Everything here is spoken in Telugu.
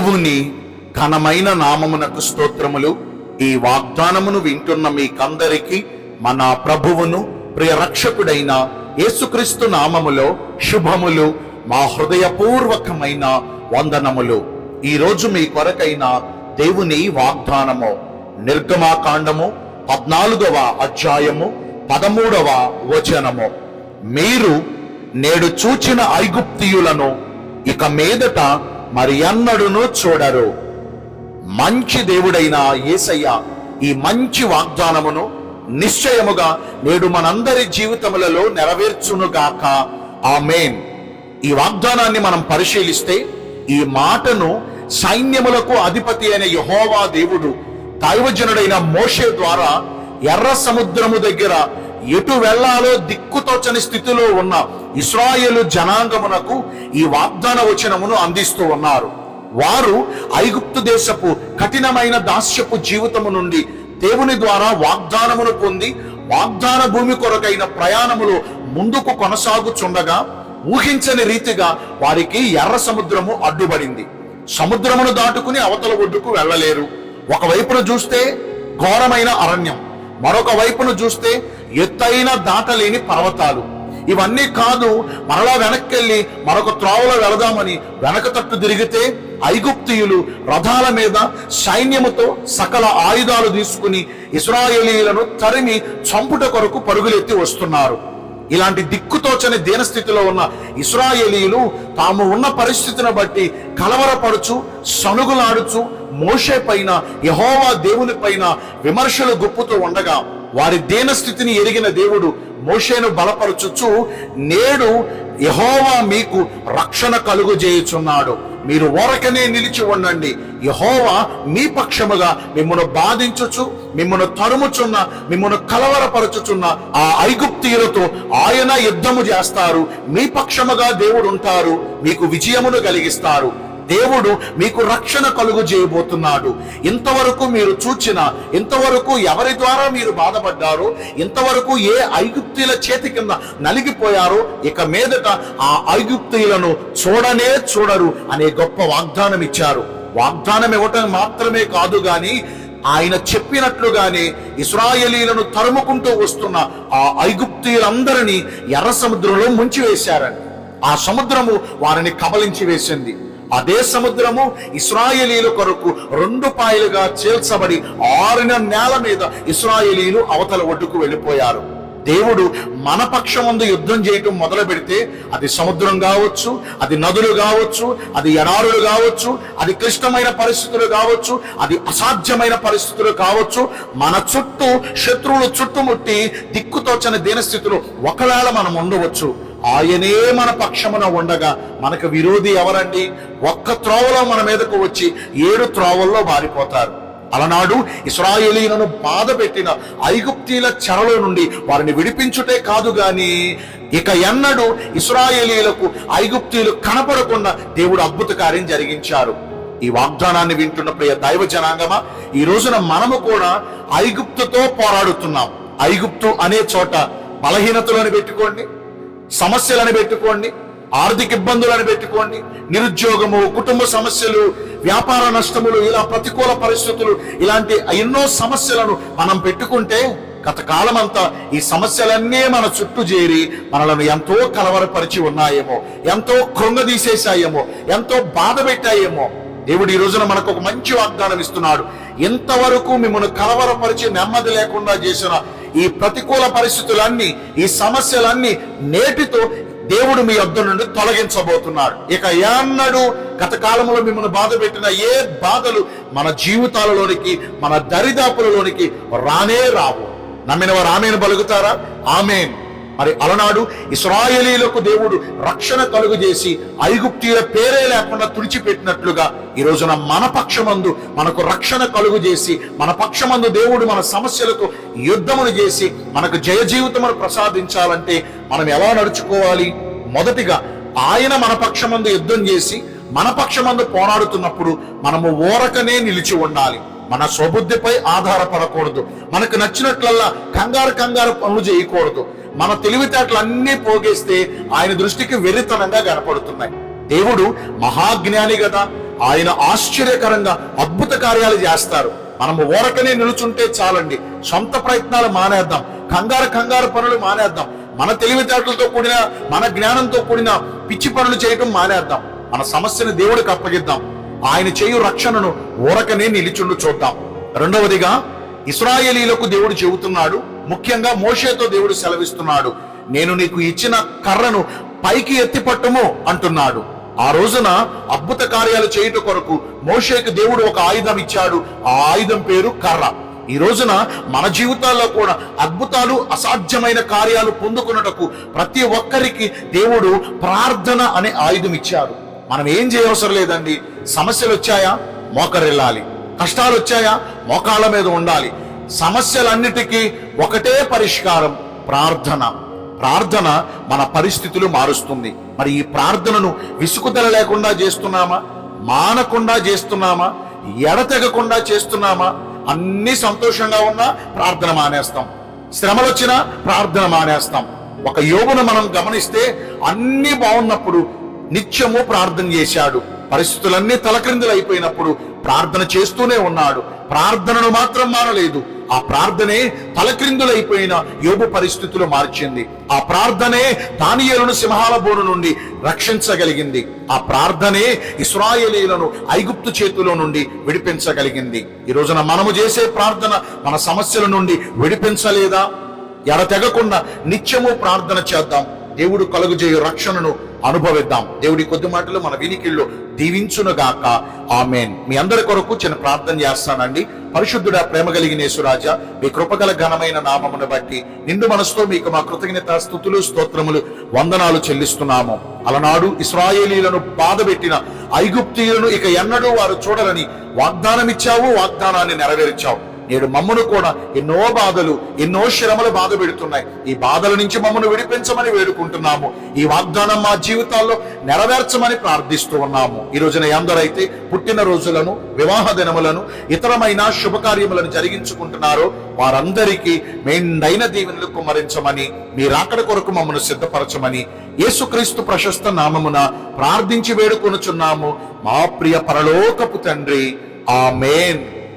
దేవుని ఘనమైన నామమునకు స్తోత్రములు. ఈ వాగ్దానమును వింటున్న మీకందరికి మన ప్రభువును ప్రియ రక్షకుడైన యేసుక్రీస్తు నామములో శుభములు మా హృదయపూర్వకమైన వందనములు. ఈ రోజు మీ కొరకైన దేవుని వాగ్దానము నిర్గమాకాండము పద్నాలుగవ అధ్యాయము పదమూడవ వచనము. మీరు నేడు చూచిన ఐగుప్తియులను ఇక మీదట మరి ఎన్నడును చూడరు. మంచి దేవుడైన యేసయ్య ఈ మంచి వాగ్దానమును నిశ్చయముగా నేడు మనందరి జీవితములలో నెరవేర్చునుగాక ఆమేన్. ఈ వాగ్దానాన్ని మనం పరిశీలిస్తే ఈ మాటను సైన్యములకు అధిపతి అయిన యహోవా దేవుడు దైవజనుడైన మోషే ద్వారా ఎర్ర సముద్రము దగ్గర ఎటు వెళ్ళాలో దిక్కుతోచని స్థితిలో ఉన్న ఇస్రాయేలు జనాంగమునకు ఈ వాగ్దాన వచనమును అందిస్తూ ఉన్నారు. వారు ఐగుప్తు దేశపు కఠినమైన దాస్యపు జీవితము నుండి దేవుని ద్వారా వాగ్దానమును పొంది వాగ్దాన భూమి కొరకైన ప్రయాణములు ముందుకు కొనసాగుచుండగా ఊహించని రీతిగా వారికి ఎర్ర సముద్రము అడ్డుపడింది సముద్రమును దాటుకుని అవతల ఒడ్డుకు వెళ్ళలేరు. ఒకవైపున చూస్తే ఘోరమైన అరణ్యం మరొక వైపును చూస్తే ఎత్తైన దాటలేని పర్వతాలు. ఇవన్నీ కాదు మరలా వెనక్కెళ్ళి మరొక త్రోవలో వెళదామని వెనక తట్టు తిరిగితే ఐగుప్తియులు రథాల మీద సైన్యముతో సకల ఆయుధాలు తీసుకుని ఇస్రాయేలీలను తరిమి చంపుట కొరకు పరుగులెత్తి వస్తున్నారు. ఇలాంటి దిక్కుతోచని దీనస్థితిలో ఉన్న ఇస్రాయేలీలు తాము ఉన్న పరిస్థితిని బట్టి కలవరపడుచు సనుగులాడుచు మోషే పైన యహోవా దేవుని పైన విమర్శలు గుప్పుతూ ఉండగా వారి దీనస్థితిని ఎరిగిన దేవుడు మోషేను బలపరచుచు నేడు యహోవా మీకు రక్షణ కలుగు చేయుచున్నాడు మీరు ఓరకనే నిలిచి ఉండండి. యహోవా మీ పక్షముగా మిమ్మను బాధించుచు మిమ్మను తరుముచున్న మిమ్మను కలవరపరచుచున్న ఆ ఐగుప్తీయులతో ఆయన యుద్ధము చేస్తారు. మీ పక్షముగా దేవుడు ఉంటారు మీకు విజయమును కలిగిస్తారు. దేవుడు మీకు రక్షణ కలుగు చేయబోతున్నాడు. ఇంతవరకు మీరు చూచిన ఇంతవరకు ఎవరి ద్వారా మీరు బాధపడ్డారో ఇంతవరకు ఏ ఐగుప్తీల చేతి కింద నలిగిపోయారో ఇక మీదట ఆ ఐగుప్తీయులను చూడనే చూడరు అనే గొప్ప వాగ్దానం ఇచ్చారు. వాగ్దానం ఇవ్వటం మాత్రమే కాదు గాని ఆయన చెప్పినట్లుగానే ఇస్రాయేలీలను తరుముకుంటూ వస్తున్న ఆ ఐగుప్తీయులందరినీ ఎర్ర సముద్రంలో ముంచివేశారని ఆ సముద్రము వారిని కబలించి వేసింది. అదే సముద్రము ఇస్రాయేలీల కొరకు రెండు పాయలుగా చేల్చబడి ఆరిన నేల మీద ఇస్రాయేలీలు అవతల ఒడ్డుకు వెళ్ళిపోయారు. దేవుడు మన పక్షం ముందు యుద్ధం చేయటం మొదలు పెడితే అది సముద్రం కావచ్చు అది నదులు కావచ్చు అది ఎడారులు కావచ్చు అది క్లిష్టమైన పరిస్థితులు కావచ్చు అది అసాధ్యమైన పరిస్థితులు కావచ్చు. మన చుట్టూ శత్రువులు చుట్టుముట్టి దిక్కుతోచని దీనస్థితులు ఒకవేళ మనం ఉండవచ్చు. ఆయనే మన పక్షమున ఉండగా మనకు విరోధి ఎవరండి? ఒక్క త్రోవలో మన మీదకు వచ్చి ఏడు త్రోవల్లో మారిపోతారు. అలనాడు ఇస్రాయేలీలను బాధ పెట్టిన ఐగుప్తీల చెరలో నుండి వారిని విడిపించుటే కాదు గాని ఇక ఎన్నడూ ఇస్రాయేలీలకు ఐగుప్తీలు కనపడకుండా దేవుడు అద్భుత కార్యం జరిగించారు. ఈ వాగ్దానాన్ని వింటున్న ప్రియ దైవ జనాంగమా ఈ రోజున మనము కూడా ఐగుప్తుతో పోరాడుతున్నాం. ఐగుప్తు అనే చోట బలహీనతలను పెట్టుకోండి. సమస్యలను పెట్టుకోండి ఆర్థిక ఇబ్బందులను పెట్టుకోండి నిరుద్యోగము కుటుంబ సమస్యలు వ్యాపార నష్టములు ఇలా ప్రతికూల పరిస్థితులు ఇలాంటి ఎన్నో సమస్యలను మనం పెట్టుకుంటే గతకాలం అంతా ఈ సమస్యలన్నీ మన చుట్టూ చేరి మనలను ఎంతో కలవరపరిచి ఉన్నాయేమో ఎంతో కృంగదీసేసాయేమో ఎంతో బాధ పెట్టాయేమో. దేవుడు ఈ రోజున మనకు ఒక మంచి వాగ్దానం ఇస్తున్నాడు. ఇంతవరకు మిమ్మల్ని కలవరపరిచి నెమ్మది లేకుండా చేసిన ఈ ప్రతికూల పరిస్థితులన్నీ ఈ సమస్యలన్నీ నేటితో దేవుడు మీ యొద్ద నుండి తొలగించబోతున్నాడు. ఇక ఎన్నడూ గత కాలంలో మిమ్మల్ని బాధ పెట్టిన ఏ బాధలు మన జీవితాలలోనికి మన దరిదాపులలోనికి రానే రావు. నమ్మిన వారు ఆమెను పలుకుతారా ఆమెను. మరి అలనాడు ఇస్రాయేలీలకు దేవుడు రక్షణ కలుగు చేసి ఐగుప్తీయుల పేరే లేకుండా తుడిచిపెట్టినట్లుగా ఈ రోజున మన పక్షమందు మనకు రక్షణ కలుగు చేసి మన పక్షమందు దేవుడు మన సమస్యలకు యుద్ధమును చేసి మనకు జయ జీవితమును ప్రసాదించాలంటే మనం ఎలా నడుచుకోవాలి? మొదటిగా ఆయన మన పక్షమందు యుద్ధం చేసి మన పక్షమందు పోరాడుతున్నప్పుడు మనము ఓరకనే నిలిచి ఉండాలి. మన స్వబుద్ధిపై ఆధారపడకూడదు. మనకు నచ్చినట్లల్లా కంగారు కంగారు పనులు చేయకూడదు. మన తెలివితేటలన్నీ పోగేస్తే ఆయన దృష్టికి వెర్రితనంగా కనపడుతున్నాయి. దేవుడు మహాజ్ఞాని కదా. ఆయన ఆశ్చర్యకరంగా అద్భుత కార్యాలు చేస్తారు. మనము ఓరకనే నిలుచుంటే చాలండి. సొంత ప్రయత్నాలు మానేద్దాం. కంగారు కంగారు పనులు మానేద్దాం. మన తెలివితేటలతో కూడిన మన జ్ఞానంతో కూడిన పిచ్చి పనులు చేయటం మానేద్దాం. మన సమస్యను దేవుడికి అప్పగిద్దాం. ఆయన చేయు రక్షణను ఓరకనే నిలిచుండు చూద్దాం. రెండవదిగా ఇస్రాయేలీలకు దేవుడు చెబుతున్నాడు ముఖ్యంగా మోషేతో దేవుడు సెలవిస్తున్నాడు. నేను నీకు ఇచ్చిన కర్రను పైకి ఎత్తి పట్టుము అంటున్నాడు. ఆ రోజున అద్భుత కార్యాలు చేయుట కొరకు మోషేకు దేవుడు ఒక ఆయుధం ఇచ్చాడు. ఆ ఆయుధం పేరు కర్ర. ఈ రోజున మన జీవితాల్లో కూడా అద్భుతాలు అసాధ్యమైన కార్యాలు పొందుకున్నటకు ప్రతి ఒక్కరికి దేవుడు ప్రార్థన అనే ఆయుధం ఇచ్చారు మనం ఏం చేయవసరం లేదండి. సమస్యలు వచ్చాయా మోకరిల్లాలి. కష్టాలు వచ్చాయా మోకాళ్ళ మీద ఉండాలి. సమస్యలన్నిటికీ ఒకటే పరిష్కారం ప్రార్థన. ప్రార్థన మన పరిస్థితులు మారుస్తుంది. మరి ఈ ప్రార్థనను విసుకుదల లేకుండా చేస్తున్నామా? మానకుండా చేస్తున్నామా? ఎడతెగకుండా చేస్తున్నామా? అన్ని సంతోషంగా ఉన్నా ప్రార్థన మానేస్తాం. శ్రమలు వచ్చినా ప్రార్థన మానేస్తాం. ఒక యోగును మనం గమనిస్తే అన్ని బాగున్నప్పుడు నిత్యము ప్రార్థన చేశాడు. పరిస్థితులన్నీ తలక్రిందులు అయిపోయినప్పుడు ప్రార్థన చేస్తూనే ఉన్నాడు. ప్రార్థనను మాత్రం మానలేదు. ఆ ప్రార్థనే తలక్రిందులైపోయిన యోగు పరిస్థితులు మార్చింది. ఆ ప్రార్థనే దానియేలును సింహాల బోను నుండి రక్షించగలిగింది. ఆ ప్రార్థనే ఇస్రాయేలీలను ఐగుప్తు చేతిలో నుండి విడిపించగలిగింది. ఈ రోజున మనము చేసే ప్రార్థన మన సమస్యల నుండి విడిపించలేదా? ఎడతెగకుండా నిత్యము ప్రార్థన చేద్దాం. దేవుడు కలుగుజేయు రక్షణను అనుభవిద్దాం. దేవుడి కొద్ది మాటలు మన వినికిళ్ళు దీవించునుగాక. ఆమెన్. మీ అందరి కొరకు చిన్న ప్రార్థన చేస్తానండి. పరిశుద్ధుడ ప్రేమ కలిగిన యేసురాజ మీ కృపగల ఘనమైన నామమును బట్టి నిండు మనసుతో మీకు మా కృతజ్ఞత స్థుతులు స్తోత్రములు వందనాలు చెల్లిస్తున్నాము. అలనాడు ఇస్రాయేలీలను బాధపెట్టిన ఐగుప్తీయులను ఇక ఎన్నడూ వారు చూడరని వాగ్దానం ఇచ్చావు వాగ్దానాన్ని నెరవేర్చావు. నేడు మమ్మను కూడా ఎన్నో బాధలు ఎన్నో శ్రమలు బాధ పెడుతున్నాయి. ఈ బాధల నుంచి మమ్మను విడిపించమని వేడుకుంటున్నాము. ఈ వాగ్దానం మా జీవితాల్లో నెరవేర్చమని ప్రార్థిస్తూ ఉన్నాము. ఈ రోజున ఎందరైతే పుట్టిన రోజులను వివాహ దినములను ఇతరమైన శుభకార్యములను జరిగించుకుంటున్నారో. వారందరికీ మెండైన దీవెనలు కుమరించమని మీ రాకడ కొరకు మమ్మను సిద్ధపరచమని యేసుక్రీస్తు ప్రశస్త నామమున ప్రార్థించి వేడుకొనుచున్నాము. మా ప్రియ పరలోకపు తండ్రి. ఆమేన్.